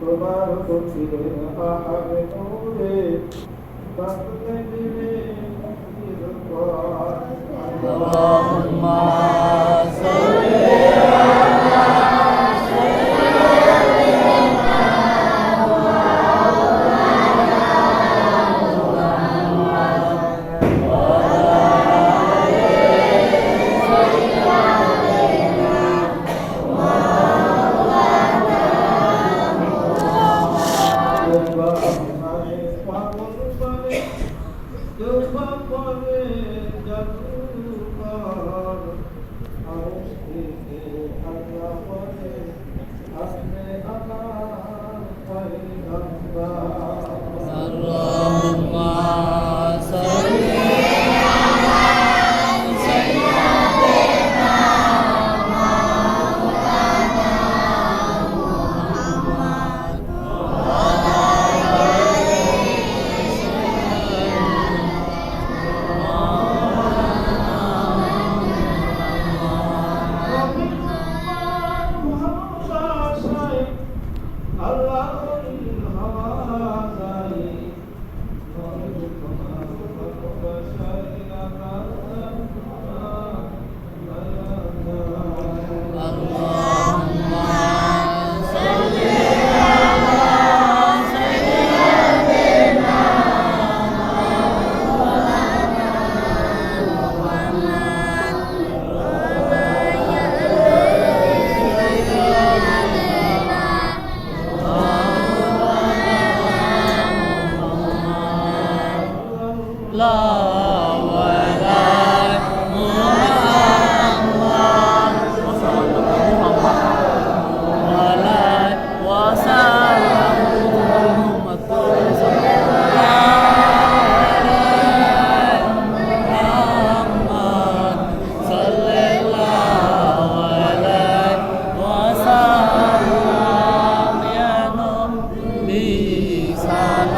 তোমার কুচিরে আহারে নূরে বাদলে দিনে মুক্তির পথ আল্লাহুম্মা মিশান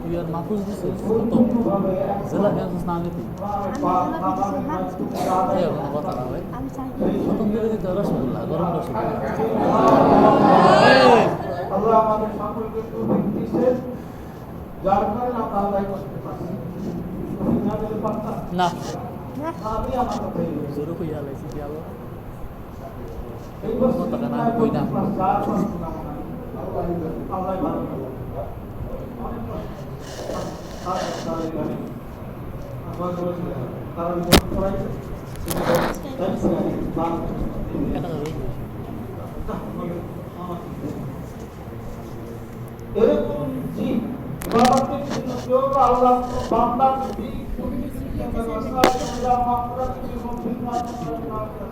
তুই আর মাহফুজ দিছিস জেলা ফেন্স না নিতি এই কোনো কথা না ভাই। আমি চাই। দিতে রসগোল্লা গরম রসগোল্লা। আমাদের সকলকে যার কারণে আমরা আদায় করতে পারছি। না না। আমি আমার কথাই বলছি। জোরে কইয়া লাইছি কি আলো এই বছর কথা না, কই না। কেউ আল্লাহ বান্দার দিক সাইফারের ভিতরে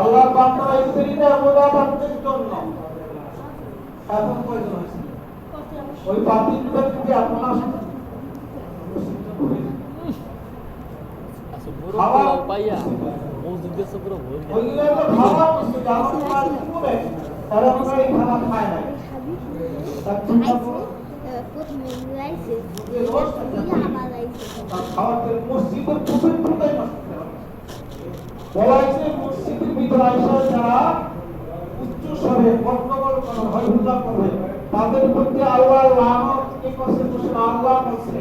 আল্লাহ বান্দারা ইসরিতে ইবাদতের জন্য। এখন প্রয়োজন হয়েছে ওই বাতিল যদি আপনারা আচ্ছা মসজিদের। বলা হয়েছে মসজিদের ভিতরে আইসা যারা উচ্চ স্বরে গন্ডগোল করে হইহুল্লা করবে তাদের প্রতি আল্লাহ লানত কে করছে আল্লাহ করছে।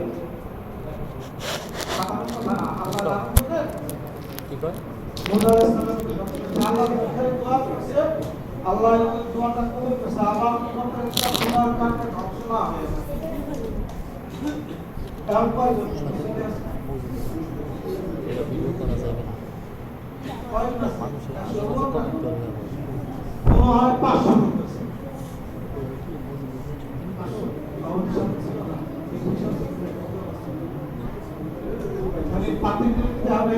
আল্লাহ দোয়াটা কবুল করছে আল্লাহ ধ্বংস না হয়ে। এটা ভিডিও করা যাবে মানুষের পাতিলকে আমরা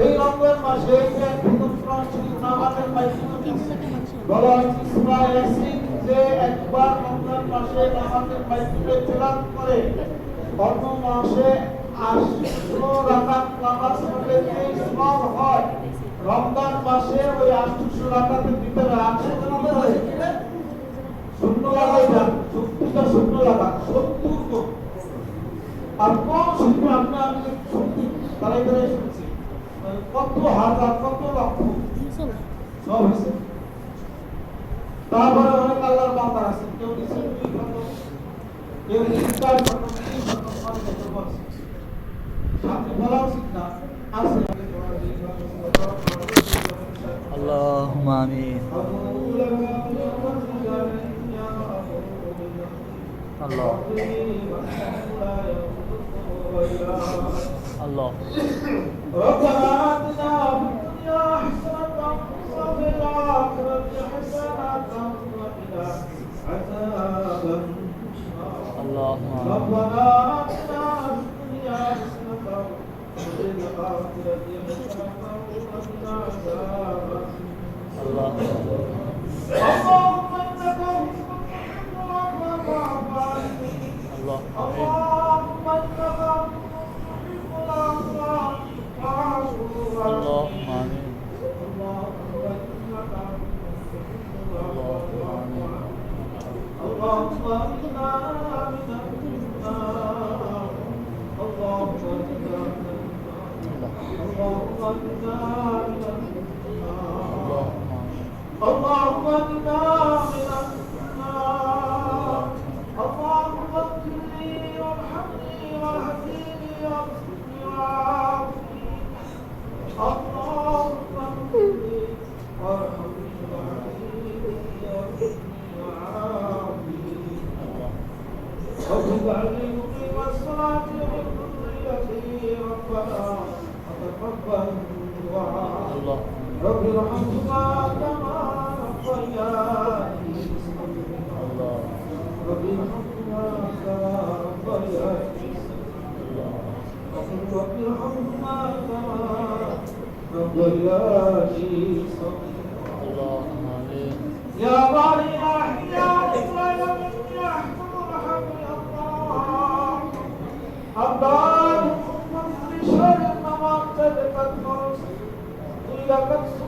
এই রমজান মাসে বলা ইয়াসিন যে একবার রমজান মাসে নামাজের মাধ্যমে তেলাওয়াত করে অন্য মাসে আটশো রাকাত নামাজ পড়লে যে সওয়াব হয়, রমজান মাসে ওই আটশো রাকাতের ভিতরে আটশো নামাজ হয় শূন্য লাগাই যান সত্তরটা শূন্য লাগা সত্তর। আর কোন শিল্পী আপনি আমি শুনছি তারাই তারাই শুনছি। কত হাজার, কত লক্ষ? সব হয়েছে। তারপরে অনেক আল্লাহর বান্দার আছে কেউ দিচ্ছে দুই খন্ড কেউ দিচ্ছে চার খন্ড তিন খন্ড অনেক একটা বলছে আপনি বলা উচিত না আছে আল্লাহুম্মা আমিন আল্লাহ আল্লাহ ربنا آتنا في الدنيا حسنة وفي Father. يا باري أحياء إسرائيل من يحكم الحق الله أبدال من شر ما ابتدت الفرس إلى قد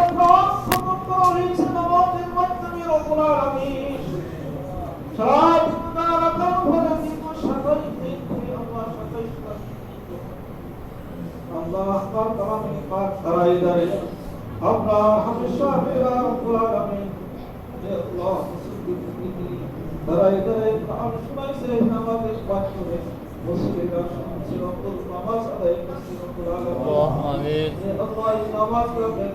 দাঁড়াই দাঁড়াই আপনার হাফিজ সাহেব রব্বুল আলামিন। হে আল্লাহ দাঁড়াই দাঁড়াই নাম শুনাইছে নামাজের পাঠ করে। মুসলিমরা শুনছিল নামাজ আদায় করছিল রব্বুল আলামিন আমিন। হে আল্লাহ নামাজ করে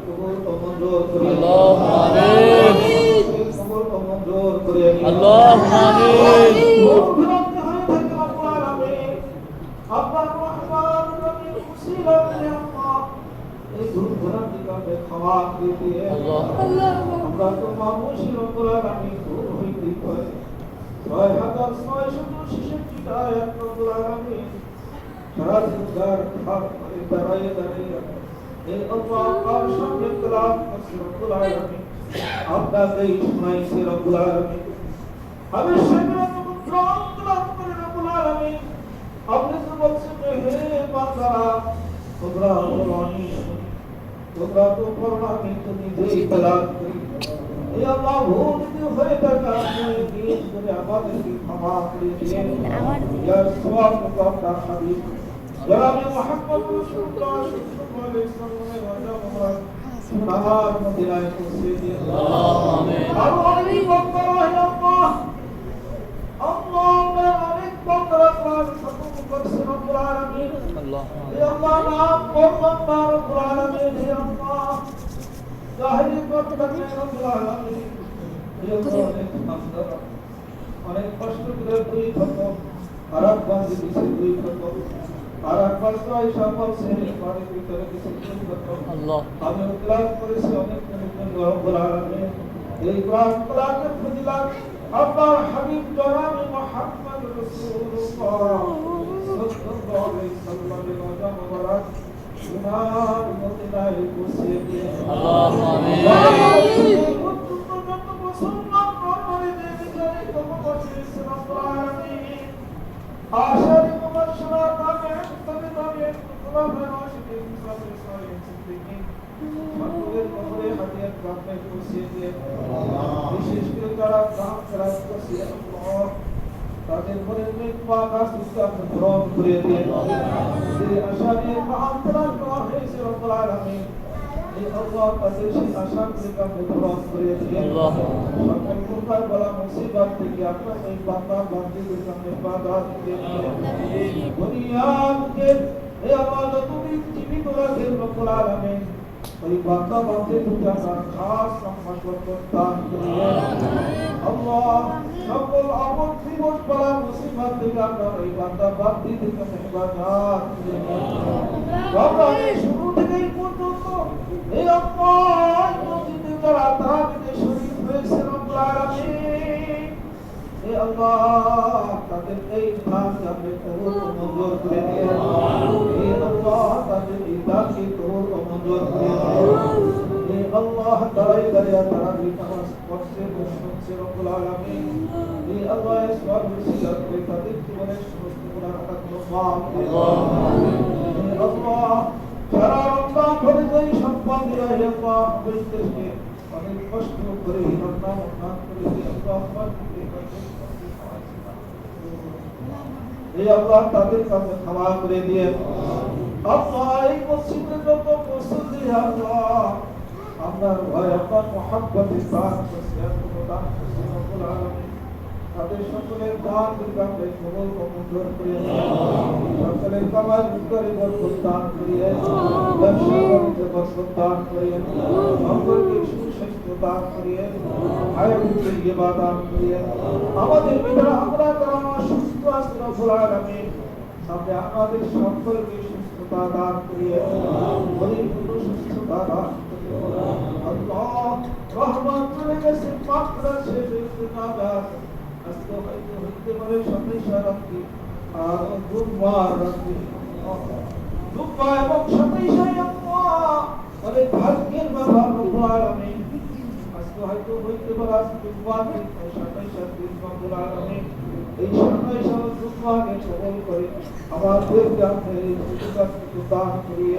কবুল دیتی ہے ہم کا تو معموشی رو پورا رانی تو ہی دیتا ہے سوائے حد اور سوائے شدو ششت کی دائے اپنا پورا رانی چرا زندگار حق اترائی دنی رہا ہے ان اللہ کا شب اطلاف اس رو پورا رانی آپ دا دے اشمائی سے رو پورا رانی ہمیں তোমরা তো করোনা কিন্তু নিজেই তালাক এ আল্লাহ ভুল হয়ে থাকা আপনি দিন করে আমাদেরকে ক্ষমা করে দিন ইয়া সওয়াব তো আপনার হাবিব জনাবে মুহাম্মদ রাসূলুল্লাহ সাল্লাল্লাহু আলাইহি ওয়াসাল্লামের রজা মুবারক সুবহান মদিনায় পৌঁছে দিন আল্লাহ আমিন আর অনেক বক্তা রহিল আল্লাহ আল্লাহ অনেক বক্তা রাখলাম সকল করছেন আল্লাহ আমিন আল্লাহ আল্লাহ নাম অনেক কষ্ট করে দুই খতম আর এক বান্ধে দিছে দুই খতম আর এক বান্ধ প্রায় সম্ভব শ্রেণির পানির ভিতরে দিছে দুই খতম আমি উদ্লাভ করেছি অনেক রব্বুল আল্লাহ উনার মদিনায় পৌঁছে দিয়ে اللهم آمين আশারি মুবাশশিরা কামে তবে তবে খুলাফায়ে রাশিদিন সাথে সাইয়্যিদ সিদ্দিকীন সকলের কবরে হাদিয়াত প্রাপ্ত করছে দিয়ে বিশেষ করে যারা কাম করা করছে আল্লাহ তাদের মনের আকাশ থেকে আপনি গ্রহণ করে যে আশা নিয়ে কাম করা হয়েছে রব্বুল আলামিন। এই আল্লাহ তাদের সেই আশা থেকে আপনি গ্রহণ করে আল্লাহ। সকল প্রকার বলা মুসিবত থেকে আপনার এই বান্দা বান্দিদের সামনে বাধা দিয়ে দুনিয়াকে এই আমার যতদিন জীবিত রাখেন রব্বুল আলামিন। ওই বান্দা বান্দি দুটো আপনার খাস সম্মান করতাম আল্লাহ সকল আপদ বিপদ বলা মুসিবত থেকে আপনার এই বান্দা বান্দি থেকে হেফাজত বাবা এই শুরু থেকে এই পর্যন্ত এই আল্লাহ মসজিদে যারা তাহাবিতে শরীফ হয়েছে রব্বুল আলামিন হে আল্লাহ তাদের এই ভাগ আপনি কবুল করে হে আল্লাহ তাদের এই আল্লাহ দাঁড়াই দাঁড়িয়ে তারা নামাজ পড়ছে শুনছে রব্বুল আলামিন হে আল্লাহ এই সব সিলাত করে তাদের জীবনের সমস্ত গুনাহ খাতাগুলো মাফ করে আল্লাহ যারা যেই আল্লাহ অনেক কষ্ট করে আল্লাহ এই আল্লাহ আল্লাহ এই মসজিদে যত আপনার মহাব্বতে দান করছে এত দান করছে তাদের সকলের দান দুর্গা আপনি কবল ও মঞ্জুর করিয়ে সকলের কামাল করে বরকত দান করিয়ে ব্যবসা বাণিজ্য বরকত দান সকলকে আমাদের ভিতরে আমরা যারা সুস্থ আছি রব্বুল আলামিন। আপনি আমাদের সকলকে সুস্থতা দান করিয়ে পরিপূর্ণ সুস্থতা দান করিয়ে আল্লাহ রহমান করে গেছে পাকড়া সে বেঁচে না যাক আজকে হয়তো হইতে পারে সন্দেশা রাত্রি আর দুর্বার রাত্রি দুর্বা এবং সন্দেশাই আল্লাহ অনেক ভাগ্যের ব্যাপার রব্বুল আলামিন আজকে হয়তো হইতে পারে আজকে দুর্বার দিন সন্দেশা দিন রব্বুল আলামিন এই সময় সব দুঃখকে কবল করে এই সুযোগকে দান করিয়ে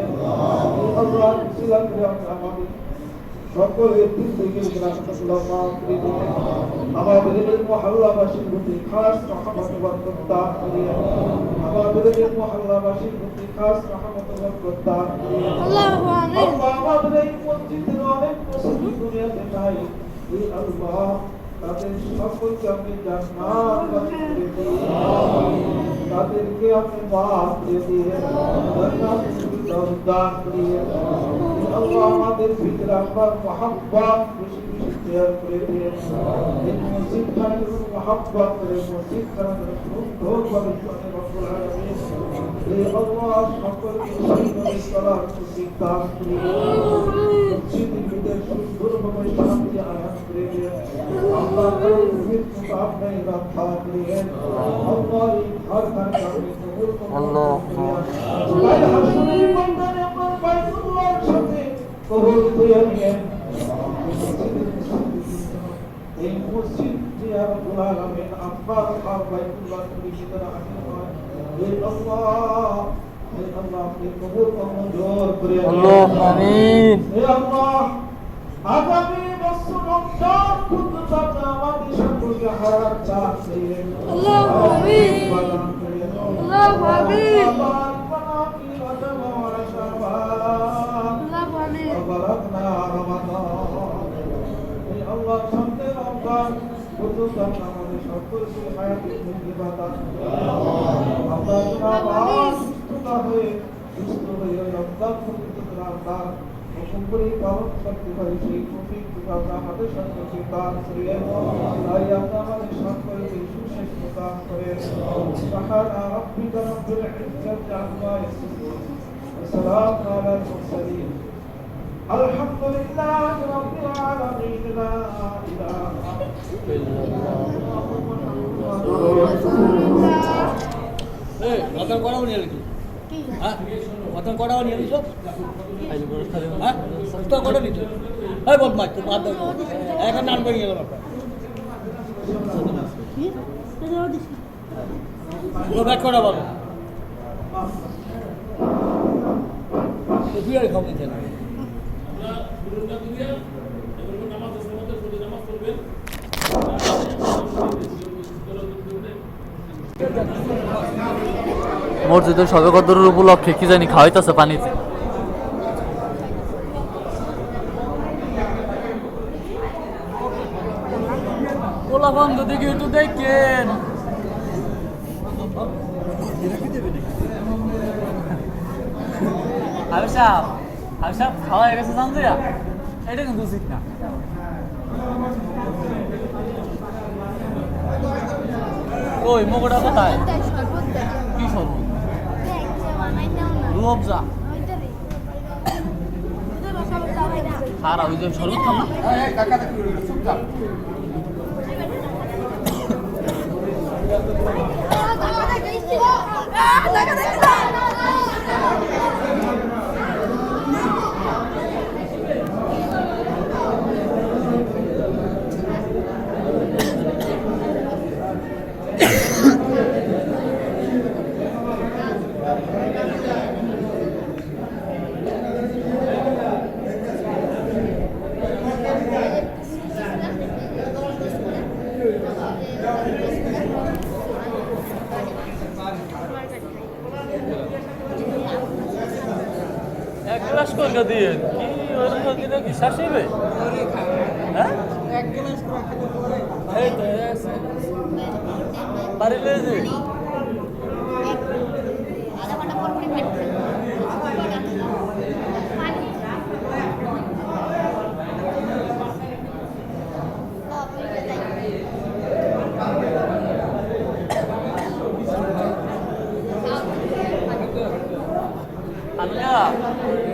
আল্লাহ আপনি আমাদের সকলের দিক থেকে আমাদের মহল্লাবাসীর প্রতি খাস রহমত বরকত দান করিয়ে আমাদের মহল্লাবাসীর প্রতি খাস রহমত বরকত দান করিয়ে আমাদের এই মসজিদের অনেক মসজিদ দুনিয়াতে নাই এই আল্লাহ তাদের সকলকে আপনি জান্নাত নসিব করে দিন তাদেরকে আপনি মাফ করে দিয়ে জান্নাত ফিরদাউস দান করিয়ে এই আল্লাহ আমাদের ভিতরে আপনার মহাব্বত বেশি বেশি তৈরি করে দিয়ে এই মসজিদ খানে মহাব্বত করে মসজিদ খানে সুন্দরভাবে চলে রব্বুল আলামিন এই আল্লাহ সকলকে সেইভাবে চলার তৌফিক দান করিয়ে মসজিদের ভিতরে সুন্দরভাবে শান্তি আয়াত করে দিয়ে আল্লাহ তাআলার মৃত্যু আপনি রক্ষা করিয়ে আল্লাহ এই ঘর খানে আপনি কবুল আল্লাহ। কাল হাসরের ময়দানে আপনার বাইতুল্লাহর সাথে কবুল করে নিয়েন এই মসজিদ যে রব্বুল আলামিন আপনার আর বাইতুল্লাহ শরীফের ভিতরে হাজির হয় এই আল্লাহ। আমিন হে আল্লাহ আগামী বছর রমজান পর্যন্ত আমাদের সকলকে। আমিন। আমিন। وبلغنا رمضان এই আল্লাহ সামনে রমজান পর্যন্ত আপনি আমাদের সকলকে হায়াতে মুক্তি বাতান আমরা যেন আবার সুস্থতা হয়ে সুস্থ হয়ে রমজান পর্যন্ত আমরা হুকুম করে পালন করতে পারি সেই তৌফিক তুমি আমরা আমাদের সকলকে দান করিয়ে তাই আপনি আমাদের সকলকে সুস্বাস্থ্য দান করে سبحان ربك رب العزة عما يصفون وسلام على المرسلين الحمد لله رب العالمين لا إله এই হ্যাঁ? রতন করাও নিয়ে নিছ হ্যাঁ? তো করে নিত? এই বদমাস তো বাদ দাও এখন নাম করে গেল ব্যাপার তো ব্যাক করা বলো? তো তুই আর খাও নিতে না মসজিদের সবে কদরের উপলক্ষে কি জানি খাওয়াইতেছে পানিতে। গেছে কিন্তু ওই মোগটা কোথায় কি সর্ব রুয়াবজা আর ওই যে শরবত না 了。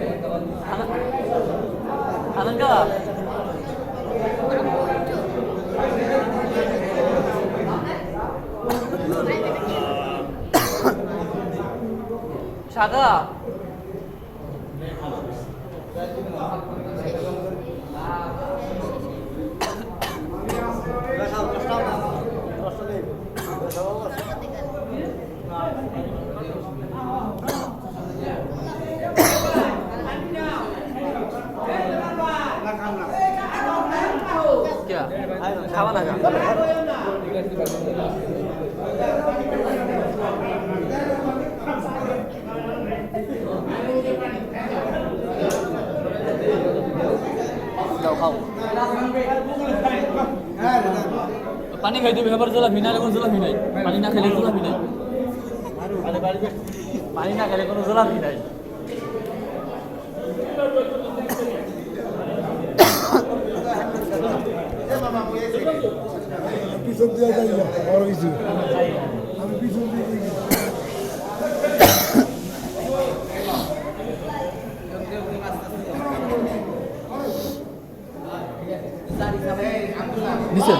খাও। পানি খাই দিবি এবার জলাফি না কোনো জলাফি নাই পানি না খেলে জলাফি নাই পানি না খেলে কোনো জলাফি নাই পিছন দিয়ে যাই বড় কিছু আমি পিছন দিয়ে যাই না। দিছেন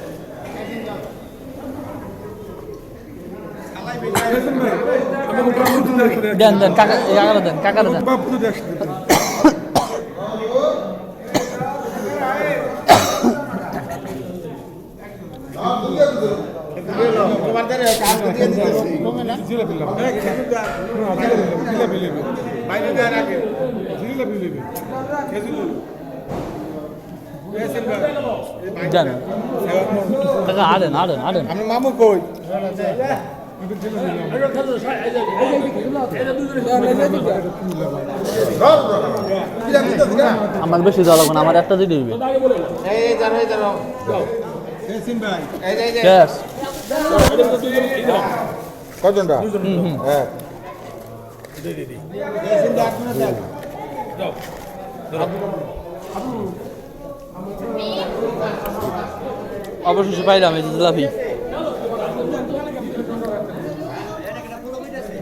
দেন দেন কাকা কাকারে দেন কাকারে দেন। দেন। কাকা আড়েন আমি মামু কই? আমার বেশি লাগবে না আমার একটা দিয়ে দিবি. কজনটা? হ্যাঁ অবশেষে পাইলাম এই জিলাপি।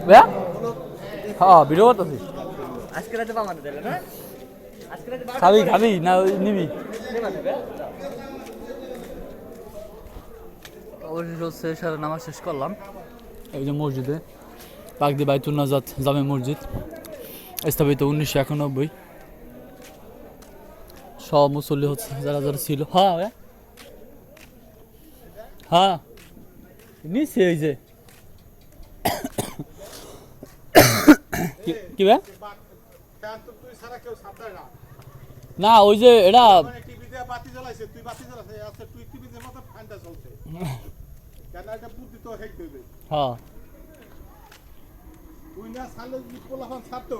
ভাইয়া হ্যাঁ ভিডিও করতেছিস আজকে রাতে পাওয়া দিলে না? খাবি খাবি না নিবি। অবশেষে হচ্ছে সারা নামাজ শেষ করলাম। এই যে মসজিদে পাকদি বাইতুল নাজাত জামে মসজিদ স্থাপিত উনিশশো একানব্বই। সব মুসল্লি হচ্ছে যারা যারা ছিল। হ্যাঁ হ্যাঁ। নিচে এই যে কি- কি ভাই তুই সারা কেউ সাঁতার না না ওই যে এটা মানে টিভিতে বাতি জ্বলাইছে তুই বাতি জ্বলাইছে আচ্ছা তুই টিভিতে মতো ফ্যানটা চলছে কেন এটা না। ওই যে এটা হ্যাঁ। তুই না যদি পোলাফান ছাড়তো।